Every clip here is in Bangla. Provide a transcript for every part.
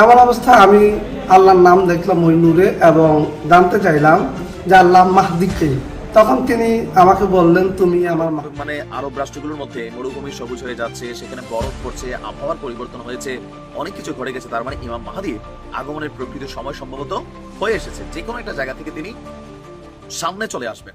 এমন অবস্থায় আমি আল্লাহর নাম দেখলাম ওই নূরে এবং জানতে চাইলাম যে আল্লাহ মাহদিকে তখন তিনি আমাকে বললেন, তুমি আমার মানে আরব রাষ্ট্রগুলোর মধ্যে মরুভূমি সবুজ হয়ে যাচ্ছে, সেখানে বরফ পড়ছে, আবহাওয়ার পরিবর্তন হয়েছে, অনেক কিছু ঘটে গেছে। তার মানে ইমাম মাহাদির আগমনের প্রকৃত সময় সম্ভবত হয়ে এসেছে। যে কোনো একটা জায়গা থেকে তিনি সামনে চলে আসবেন।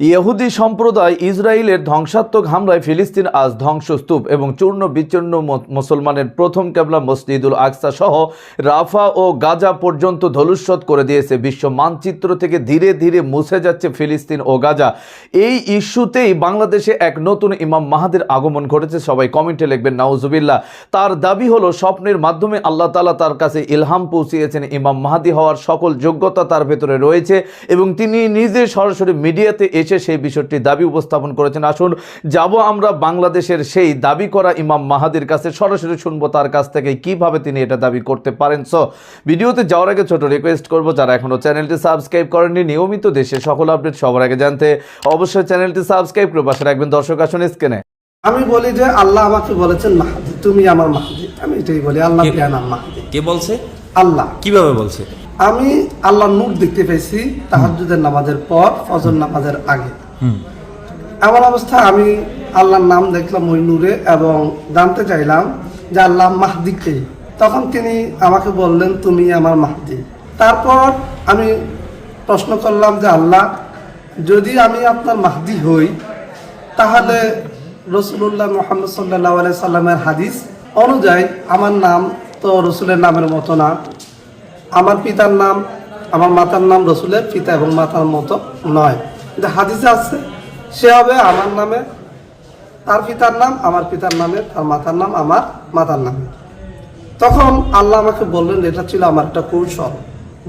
ইহুদি সম্প্রদায় ইসরায়েলের ধ্বংসাত্মক হামলায় ফিলিস্তিন আজ ধ্বংসস্তূপ এবং চূর্ণ বিচ্ছিন্ন মুসলমানের প্রথম কেবলা মসজিদুল আকসা সহ রাফা ও গাজা পর্যন্ত ধলুস্বত করে দিয়েছে বিশ্ব মানচিত্র থেকে ধীরে ধীরে মুছে যাচ্ছে ফিলিস্তিন ও গাজা। এই ইস্যুতেই বাংলাদেশে এক নতুন ইমাম মাহাদের আগমন ঘটেছে। সবাই কমেন্টে লিখবেন, নাউজুবিল্লাহ। তার দাবি হলো, স্বপ্নের মাধ্যমে আল্লাহ তালা তার কাছে ইলহাম পৌঁছিয়েছেন। ইমাম মাহাদি হওয়ার সকল যোগ্যতা তার ভেতরে রয়েছে এবং তিনি নিজে সরাসরি মিডিয়াতে এসে সেই বিষয়টি দাবি উপস্থাপন করেছেন। আসুন যাব আমরা বাংলাদেশের সেই দাবি করা ইমাম মাহাদির কাছে। সরাসরি শুনব তার কাছ থেকে কীভাবে তিনি এটা দাবি করতে পারেন। সো ভিডিওতে যাওয়ার আগে ছোট রিকোয়েস্ট করব যারা এখনও চ্যানেলটি সাবস্ক্রাইব করেননি নিয়মিত দেশে সকল আপডেট সবার আগে জানতে অবশ্যই চ্যানেলটি সাবস্ক্রাইব করে পাশে রাখবেন। দর্শক আসুন স্ক্রিনে। আমি বলি যে আল্লাহ আমাকে বলেছেন মাহাদি তুমি আমার মাহাদি। আমি এটাই বলি আল্লাহ কে বলছে? আল্লাহ। কীভাবে বলছে? আমি আল্লাহ নূর দেখতে পেয়েছি তাহাজ্জুদের নামাজের পর ফজর নামাজের আগে। এমন অবস্থায় আমি আল্লাহর নাম দেখলাম ওই নূরে এবং জানতে চাইলাম যে আল্লাহ মাহদিকে তখন তিনি আমাকে বললেন তুমি আমার মাহদি। তারপর আমি প্রশ্ন করলাম যে আল্লাহ যদি আমি আপনার মাহদি হই তাহলে রসুল্লাহ মোহাম্মদ সাল্লাহ সাল্লামের হাদিস অনুযায়ী আমার নাম তো রসুলের নামের মতো না। আমার পিতার নাম, আমার মাতার নাম রসুলের পিতা এবং মাতার মতো নয়। কিন্তু হাদিসে আছে, সে হবে আমার নামে, তার পিতার নাম, আমার পিতার নামে, তার মাতার নাম, আমার মাতার নামে। তখন আল্লাহ আমাকে বললেন এটা ছিল আমার একটা কৌশল।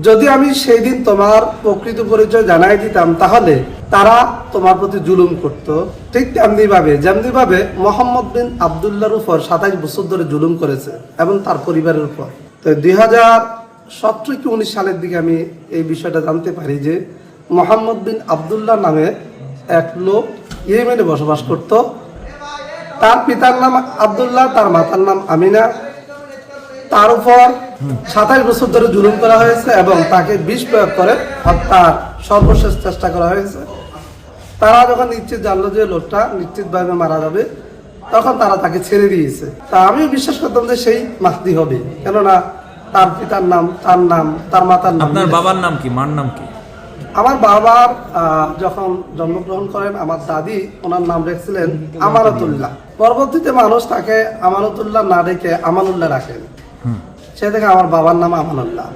যদি আমি সেই দিন তোমার প্রকৃত পরিচয় জানাই দিতাম, তাহলে তারা তোমার প্রতি জুলুম করত। ঠিক তেমনিভাবে, যেমনিভাবে যেমনি মোহাম্মদ বিন আবদুল্লাহর উপর সাতাইশ বছর ধরে জুলুম করেছে এবং তার পরিবারের উপর। তো দুই হাজার সতেরো কি উনিশ সালের দিকে আমি এই বিষয়টা জানতে পারি যে মোহাম্মদ বিন আবদুল্লাহ নামে এক লোক ইয়েমেনে বসবাস করত। তার পিতার নাম আবদুল্লাহ, তার মাতার নাম আমিনা। তার উপর সাতাশ বছর ধরে জুলুম করা হয়েছে এবং তাকে বিষ প্রয়োগ করে হত্যার সর্বশেষ চেষ্টা করা হয়েছে। তারা যখন নিশ্চিত জানলো যে লোকটা নিশ্চিতভাবে মারা যাবে, তখন তারা তাকে ছেড়ে দিয়েছে। তা আমিও বিশ্বাস করতাম যে সেই মাহদি হবে। কেননা তার পিতার নাম তার নাম তার মাতার নাম আপনার বাবার নাম কি? মার নাম কি? আমার বাবার যখন জন্মগ্রহণ করেন আমার দাদি ওনার নাম রেখেছিলেন আমানতুল্লাহ। পরবর্তীতে মানুষ তাকে আমানতুল্লাহ না রেখে আমানুল্লাহ রাখেন। সে থেকে আমার বাবার নাম আমানুল্লাহ।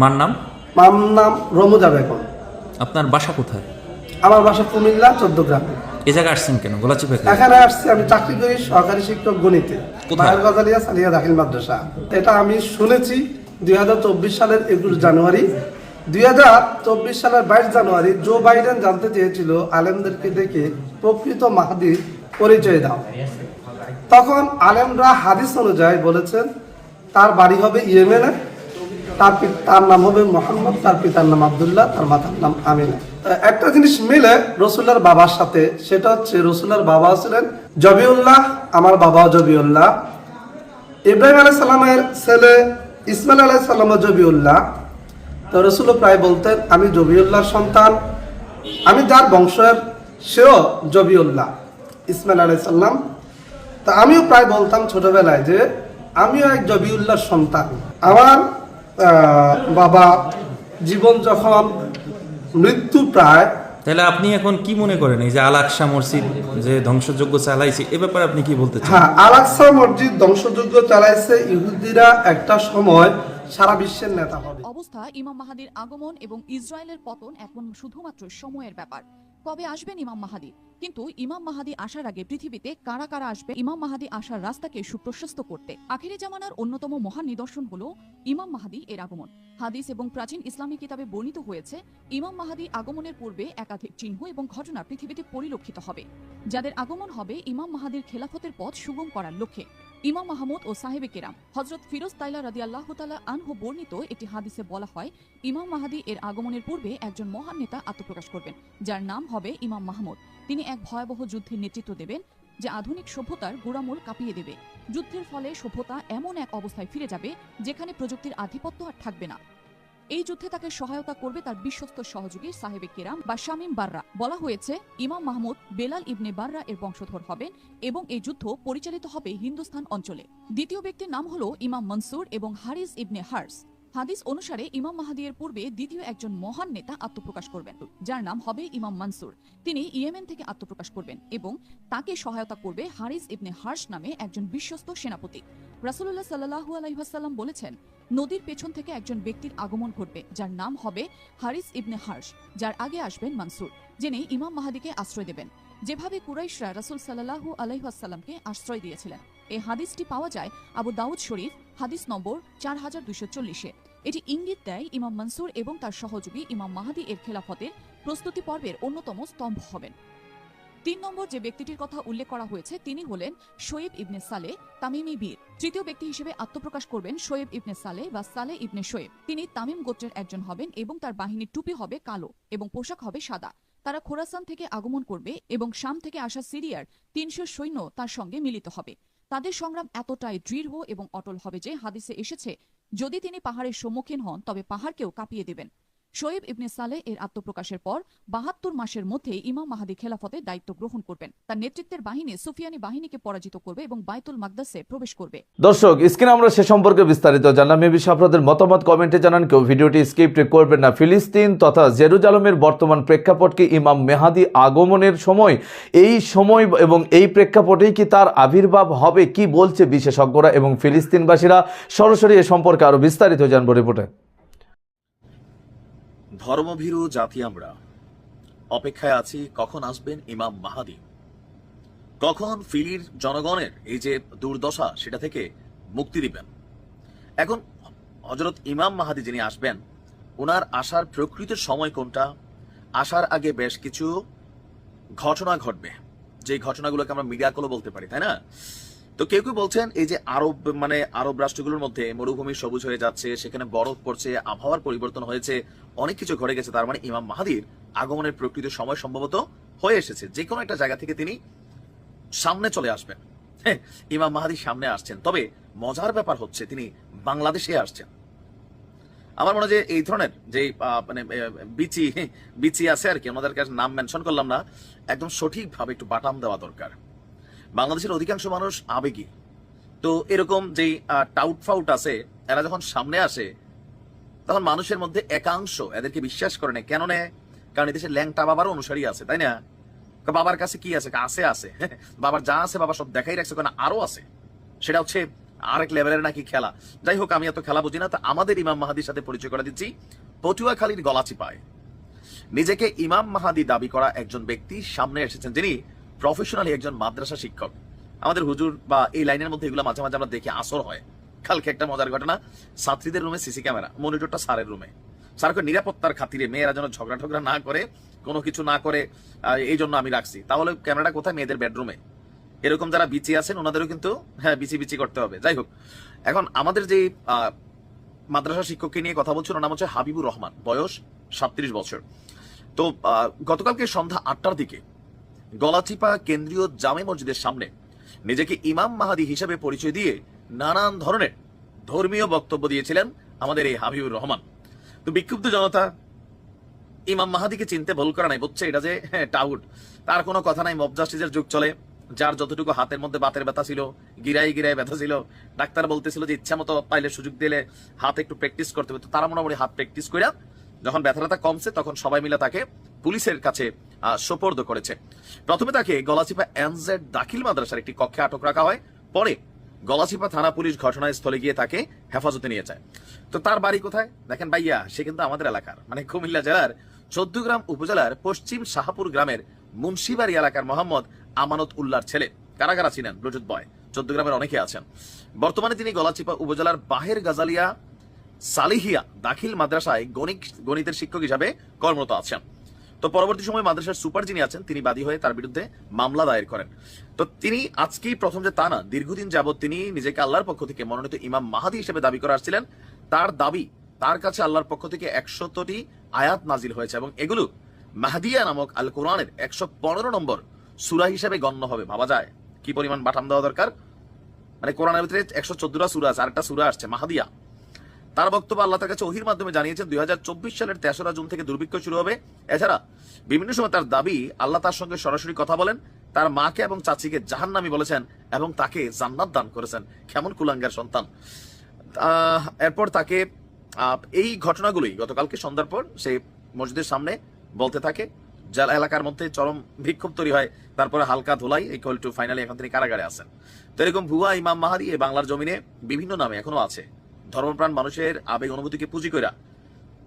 মার নাম? মার নাম রমুজা বেগম। আপনার বাসা কোথায়? আমার বাসা কুমিল্লা চোদ্দ গ্রামে। এ জায়গায় আসছেন কেন? গোলাচি পেখা এখানে আসছি আমি চাকরি করি সহকারী শিক্ষক গণিতে? বায়ের গজালিয়া সালিয়া দাখিল মাদ্রাসা। এটা আমি শুনেছি দুই সালের একুশ জানুয়ারি। দুই সালের বাইশ জানুয়ারি জো বাইডেন জানতে চেয়েছিল আলেমদেরকে দেখে প্রকৃত মাহাদির পরিচয় দাও। তখন আলেমরা হাদিস অনুযায়ী বলেছেন তার বাড়ি হবে ইয়েমেনে তার তার নাম হবে মোহাম্মদ তার পিতার নাম আবদুল্লাহ তার মাতার নাম আমিনা। একটা জিনিস মিলে রসুল্লার বাবার সাথে, সেটা হচ্ছে রসুল্লার বাবা ছিলেন জবিউল্লাহ, আমার বাবা জবিউল্লাহ। ইব্রাহিম আলাই সাল্লামের ছেলে ইসমাইল আলাই সাল্লাম জবিউল্লাহ। তো রসুল প্রায় বলতেন, আমি জবিউল্লাহর সন্তান, আমি যার বংশের, সেও জবিউল্লাহ, ইসমাইল আলাই সাল্লাম তা আমিও প্রায় বলতাম ছোটবেলায় যে, আমিও এক জবিউল্লাহর সন্তান। আমার বাবা জীবন যখন মৃত্যু প্রায় তাহলে আপনি এখন কি মনে করেন? এই যে আলাকসা মসজিদ যে ধ্বংসযোগ্য চালাইছে এ ব্যাপারে আপনি কি বলতে চান? হ্যাঁ আলাকসা মসজিদ ধ্বংসযজ্ঞ চালাইছে ইহুদিরা একটা সময় সারা বিশ্বের নেতা হবে। অবস্থা ইমাম মাহাদির আগমন এবং ইসরায়েলের পতন এখন শুধুমাত্র সময়ের ব্যাপার। কবে আসবেন ইমাম মাহাদি? কিন্তু ইমাম মাহাদি আসার আগে পৃথিবীতে কারা কারা আসবে? ইমাম মাহাদি আসার রাস্তাকে সুপ্রশস্ত করতে। আখিরি জামানার অন্যতম মহান নিদর্শন হলো ইমাম মাহাদি এর আগমন। হাদিস এবং প্রাচীন ইসলামী কিতাবে বর্ণিত হয়েছে, ইমাম মাহাদি আগমনের পূর্বে একাধিক চিহ্ন এবং ঘটনা পৃথিবীতে পরিলক্ষিত হবে। যাদের আগমন হবে ইমাম মাহাদির খেলাফতের পথ সুগম করার লক্ষ্যে। ইমাম মাহমুদ ও সাহেবে কেরাম। হজরত ফিরোজ তাইলা রাদি আল্লাহ তালা আনহু বর্ণিত একটি হাদিসে বলা হয়, ইমাম মাহাদি এর আগমনের পূর্বে একজন মহান নেতা আত্মপ্রকাশ করবেন, যার নাম হবে ইমাম মাহমুদ। তিনি এক ভয়াবহ যুদ্ধের নেতৃত্ব দেবেন, যে আধুনিক সভ্যতার গোড়ামূল কাঁপিয়ে দেবে। যুদ্ধের ফলে সভ্যতা এমন এক অবস্থায় ফিরে যাবে, যেখানে প্রযুক্তির আধিপত্য আর থাকবে না। এই যুদ্ধে তাকে সহায়তা করবে তার বিশ্বস্ত সহযোগী সাহেবে কেরাম বা শামিম বাররা। বলা হয়েছে, ইমাম মাহমুদ বেলাল ইবনে বাররা এর বংশধর হবেন এবং এই যুদ্ধ পরিচালিত হবে হিন্দুস্তান অঞ্চলে। দ্বিতীয় ব্যক্তির নাম হল ইমাম মনসুর এবং হারিস ইবনে হার্স। হাদিস অনুসারে ইমাম মাহাদিয়ের পূর্বে দ্বিতীয় একজন মহান নেতা আত্মপ্রকাশ করবেন। যার নাম হবে ইমাম মনসুর। তিনি ইয়েমেন থেকে আত্মপ্রকাশ করবেন এবং তাকে সহায়তা করবে হারিস ইবনে হার্স নামে একজন বিশ্বস্ত সেনাপতি। রাসুল্লাহ সাল্লাহু আলাইহাসাল্লাম বলেছেন, নদীর পেছন থেকে একজন ব্যক্তির আগমন ঘটবে, যার নাম হবে হারিস ইবনে হার্স, যার আগে আসবেন মানসুর, যিনি ইমাম মাহাদিকে আশ্রয় দেবেন। যেভাবে কুরাইশরা রাসুল সাল্লাহু আলাইহাসাল্লামকে আশ্রয় দিয়েছিলেন। এই হাদিসটি পাওয়া যায় আবু দাউদ শরীফ, হাদিস নম্বর চার হাজার দুইশো চল্লিশে। এটি ইঙ্গিত দেয় ইমাম মনসুর এবং তার সহযোগী ইমাম মাহাদি এর খেলাফতের প্রস্তুতি পর্বের অন্যতম স্তম্ভ হবেন। তিন নম্বর যে ব্যক্তিটির কথা উল্লেখ করা হয়েছে, তিনি হলেন শোয়েব ইবনে সালে তামিমি বীর। তৃতীয় ব্যক্তি হিসেবে আত্মপ্রকাশ করবেন শোয়েব ইবনে সালে বা সালে ইবনে শোয়েব। তিনি তামিম গোত্রের একজন হবেন এবং তার বাহিনীর টুপি হবে কালো এবং পোশাক হবে সাদা। তারা খোরাসান থেকে আগমন করবে এবং শাম থেকে আসা সিরিয়ার তিনশো সৈন্য তার সঙ্গে মিলিত হবে। তাদের সংগ্রাম এতটাই দৃঢ় এবং অটল হবে যে হাদিসে এসেছে, যদি তিনি পাহাড়ের সম্মুখীন হন, তবে পাহাড়কেও কাঁপিয়ে দেবেন। শোয়েব ইবনে সালে এর আত্মপ্রকাশের পর বাহাত্তর মাসের মধ্যে ইমাম মাহাদি খেলাফতে দায়িত্ব গ্রহণ করবেন। তার নেতৃত্বের বাহিনী সুফিয়ানি বাহিনীকে পরাজিত করবে এবং বাইতুল মাকদাসে প্রবেশ করবে। দর্শক, স্ক্রিনে আমরা সে সম্পর্কে বিস্তারিত জানলাম। এ বিষয়ে আপনাদের মতামত কমেন্টে জানান। কেউ ভিডিওটি স্কিপ্ট করবেন না। ফিলিস্তিন তথা জেরুজালেমের বর্তমান প্রেক্ষাপটকে ইমাম মেহাদি আগমনের সময়, এই সময় এবং এই প্রেক্ষাপটেই কি তার আবির্ভাব হবে? কি বলছে বিশেষজ্ঞরা এবং ফিলিস্তিনবাসীরা? সরাসরি এ সম্পর্কে আরও বিস্তারিত জানব রিপোর্টে। ধর্মভীরু জাতি আমরা। অপেক্ষায় আছি, কখন আসবেন ইমাম মাহাদি? কখন ফিলির জনগণের এই যে দুর্দশা, সেটা থেকে মুক্তি দিবেন? এখন হজরত ইমাম মাহাদি যিনি আসবেন ওনার আসার প্রকৃত সময় কোনটা? আসার আগে বেশ কিছু ঘটনা ঘটবে। যে ঘটনাগুলোকে আমরা মিডিয়াকলও বলতে পারি, তাই না? তো কেউ কেউ বলছেন এই যে আরব মানে আরব রাষ্ট্রগুলোর মধ্যে মরুভূমি সবুজ হয়ে যাচ্ছে সেখানে বরফ পড়ছে আবহাওয়ার পরিবর্তন হয়েছে অনেক কিছু ঘটে গেছে তার মানে ইমাম মাহাদির আগমনের প্রকৃত সময় সম্ভবত হয়ে এসেছে। যে কোনো একটা জায়গা থেকে তিনি সামনে চলে আসবেন। হ্যাঁ, ইমাম মাহাদি সামনে আসছেন। তবে মজার ব্যাপার হচ্ছে তিনি বাংলাদেশে আসছেন। আমার মনে হয় যে এই ধরনের যে মানে বিচি বিচি আছে আর কি ওনাদের কাছে নাম মেনশন করলাম না একদম সঠিকভাবে একটু বাটাম দেওয়া দরকার। বাংলাদেশের অধিকাংশ মানুষ আবেগী। তো এরকম যেই টাউট ফাউট আছে, এরা যখন সামনে আসে, তখন মানুষের মধ্যে একাংশ এদেরকে বিশ্বাস করে না কেন নেয়? কারণ এদেশে ল্যাংটা বাবারও অনুসারী আছে, তাই না? বাবার কাছে কি আছে? আছে আছে। বাবার যা আছে বাবা সব দেখাই রাখছে, কেন আরও আছে? সেটা হচ্ছে আরেক লেভেলের নাকি খেলা। যাই হোক, আমি এত খেলা বুঝি না, তা আমাদের ইমাম মাহাদির সাথে পরিচয় করে দিচ্ছি। পটুয়াখালীর গলাচিপায়। নিজেকে ইমাম মাহাদি দাবি করা একজন ব্যক্তি সামনে এসেছেন, যিনি প্রফেশনালি একজন মাদ্রাসা শিক্ষক। আমাদের হুজুর বা এই লাইনের মধ্যে এগুলো মাঝে মাঝে আমরা দেখি আসর হয়। কালকে একটা মজার ঘটনা, ছাত্রীদের রুমে সিসি ক্যামেরা, মনিটরটা স্যারের রুমে। স্যারকে নিরাপত্তার খাতিরে মেয়েরা যেন ঝগড়া ঠগড়া না করে, কোনো কিছু না করে এই জন্য আমি রাখছি। তাহলে ক্যামেরাটা কোথায়? মেয়েদের বেডরুমে। এরকম যারা বিচি আছেন, ওনাদেরও কিন্তু হ্যাঁ বিচি বিচি করতে হবে। যাই হোক, এখন আমাদের যে মাদ্রাসা শিক্ষককে নিয়ে কথা বলছিল ওর নাম হচ্ছে হাবিবুর রহমান, বয়স সাতত্রিশ বছর। তো গতকালকে সন্ধ্যা আটটার দিকে গলাচিপা কেন্দ্রীয় জামে মসজিদের সামনে নিজেকে ইমাম মাহাদি হিসেবে পরিচয় দিয়ে নানান ধরনের ধর্মীয় বক্তব্য দিয়েছিলেন আমাদের এই হাবিবুর রহমান। তো বিক্ষুব্ধ জনতা ইমাম মাহাদিকে চিনতে ভুল করা নাই বুঝছে এটা যে হ্যাঁ, টাউট। তার কোনো কথা নাই মব জাস্টিসের যুগ চলে। যার যতটুকু হাতের মধ্যে বাতের ব্যথা ছিল গিরাই গিরাই ব্যথা ছিল ডাক্তার বলতেছিল যে ইচ্ছা মতো পাইলে সুযোগ দিলে হাত একটু প্র্যাকটিস করতে হবে। তো তারা মোটামুটি হাত প্র্যাকটিস করে যখন ব্যথাটা কমছে, তখন সবাই মিলে তাকে পুলিশের কাছে সোপর্দ করেছে। প্রথমে তাকে গলাচিপা এনজেড দাখিল মাদ্রাসার একটি কক্ষে আটক রাখা হয়। পরে গলাচিপা থানা পুলিশ ঘটনাস্থলে গিয়ে তাকে হেফাজতে নিয়ে যায়। তো তার বাড়ি কোথায়? দেখেন ভাইয়া, সে কিন্তু আমাদের এলাকার মানে কুমিল্লা জেলার চোদ্দগ্রাম উপজেলার পশ্চিম শাহাপুর গ্রামের মুন্সিবাড়ি এলাকার মোহাম্মদ আমানত উল্লার ছেলে। কারাগারা ছিলেন ব্লুটুথ বয়। চোদ্দগ্রামের অনেকে আছেন। বর্তমানে তিনি গলাচিপা উপজেলার বাহের গাজালিয়া সালিহিয়া দাখিল মাদ্রাসায় গণিত গণিতের শিক্ষক হিসাবে কর্মরত আছেন। তো পরবর্তী সময় মাদ্রাসার সুপার যিনি আছেন, তিনি বাদী হয়ে তার বিরুদ্ধে মামলা দায়ের করেন। তো তিনি আজকেই প্রথম যে তা না, দীর্ঘদিন যাবৎ তিনি নিজেকে আল্লাহর পক্ষ থেকে মনোনীত ইমাম মাহাদি হিসেবে দাবি করে আসছিলেন। তার দাবি, তার কাছে আল্লাহর পক্ষ থেকে একশতটি আয়াত নাজিল হয়েছে এবং এগুলো মাহাদিয়া নামক আল কোরআনের একশো পনেরো নম্বর সুরা হিসেবে গণ্য হবে। ভাবা যায় কি পরিমাণ বাটাম দেওয়া দরকার? মানে কোরআনের ভিতরে একশো চোদ্দটা সুরা আছে, আরেকটা সুরা আসছে, মাহাদিয়া। তার বক্তব্য আল্লাহ তার কাছে ওহির মাধ্যমে জানিয়েছেন দুই হাজার চব্বিশ সালের তেসরা জুন থেকে দুর্ভিক্ষ শুরু হবে। এছাড়া বিভিন্ন সময় তার দাবি, আল্লাহ তার সঙ্গে সরাসরি কথা বলেন, তার মাকে এবং চাচিকে জাহান্নামী বলেছেন এবং তাকে জান্নাত দান করেছেন। কেমন কুলাঙ্গার সন্তান। এরপর তাকে এই ঘটনাগুলোই গতকালকে সন্ধ্যার পর সে মসজিদের সামনে বলতে থাকে। যার এলাকার মধ্যে চরম বিক্ষোভ তৈরি হয়। তারপরে হালকা ধোলাই ইকুয়াল টু ফাইনালি এখন তিনি কারাগারে আছেন তো এরকম ভুয়া ইমাম এই বাংলার জমিনে বিভিন্ন নামে এখনও আছে। ধর্মপ্রাণ মানুষের আবেগ অনুভূতিকে পুঁজি কইরা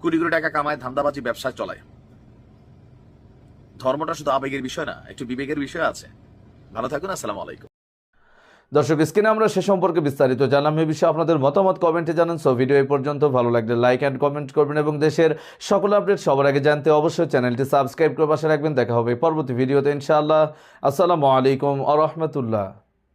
কোটি কোটি টাকা কামায় ধান্দাবাজি ব্যবসা চলায়। ধর্মটা শুধু আবেগের বিষয় না, একটু বিবেকের বিষয় আছে। ভালো থাকুন, আসসালামু আলাইকুম। দর্শক, স্ক্রিনে আমরা সে সম্পর্কে বিস্তারিত জানলাম। এই বিষয়ে আপনাদের মতামত কমেন্টে জানান। সো, ভিডিও এই পর্যন্ত। ভালো লাগলে লাইক অ্যান্ড কমেন্ট করবেন এবং দেশের সকল আপডেট সবার আগে জানতে অবশ্যই চ্যানেলটি সাবস্ক্রাইব করে পাশে রাখবেন। দেখা হবে পরবর্তী ভিডিওতে, ইনশাআল্লাহ। আসসালামু আলাইকুম আ রহমতুল্লাহ।